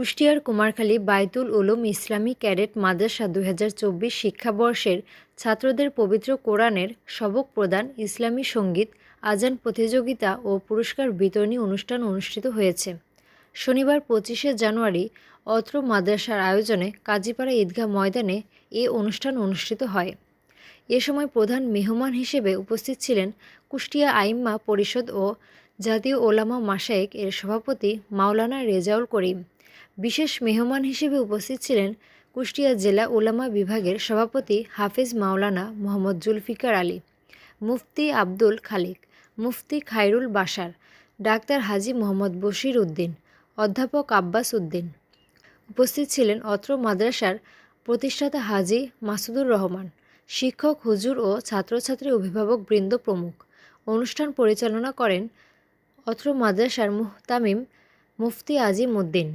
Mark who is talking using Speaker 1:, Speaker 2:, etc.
Speaker 1: কুষ্টিয়ার কুমারখালী বাইতুল উলুম ইসলামী ক্যাডেট মাদ্রাসা দুই হাজার চব্বিশ শিক্ষাবর্ষের ছাত্রদের পবিত্র কোরআনের সবক প্রদান ইসলামী সংগীত, আজান প্রতিযোগিতা ও পুরস্কার বিতরণী অনুষ্ঠান অনুষ্ঠিত হয়েছে। শনিবার পঁচিশে জানুয়ারি অত্র মাদ্রাসার আয়োজনে কাজীপাড়া ঈদগাহ ময়দানে এ অনুষ্ঠান অনুষ্ঠিত হয়। এ সময় প্রধান মেহমান হিসেবে উপস্থিত ছিলেন কুষ্টিয়া আইম্মা পরিষদ ও জাতীয় ওলামা মাসায়েক এর সভাপতি মাওলানা রেজাউল করিম। বিশেষ মেহমান হিসেবে উপস্থিত ছিলেন কুষ্টিয়া জেলা ওলামা বিভাগের সভাপতি হাফিজ মাওলানা মোহাম্মদ জুলফিকার আলী, মুফতি আব্দুল খালিক, মুফতি খায়রুল বাশার, ডাক্তার হাজি মোহাম্মদ বশির উদ্দিন, অধ্যাপক আব্বাস উদ্দিন। উপস্থিত ছিলেন অত্র মাদ্রাসার প্রতিষ্ঠাতা হাজি মাসুদুর রহমান, শিক্ষক, হুজুর ও ছাত্রছাত্রী অভিভাবক বৃন্দ প্রমুখ। অনুষ্ঠান পরিচালনা করেন অত্র মাদ্রাসার মুহতামিম মুফতি আজিম উদ্দিন।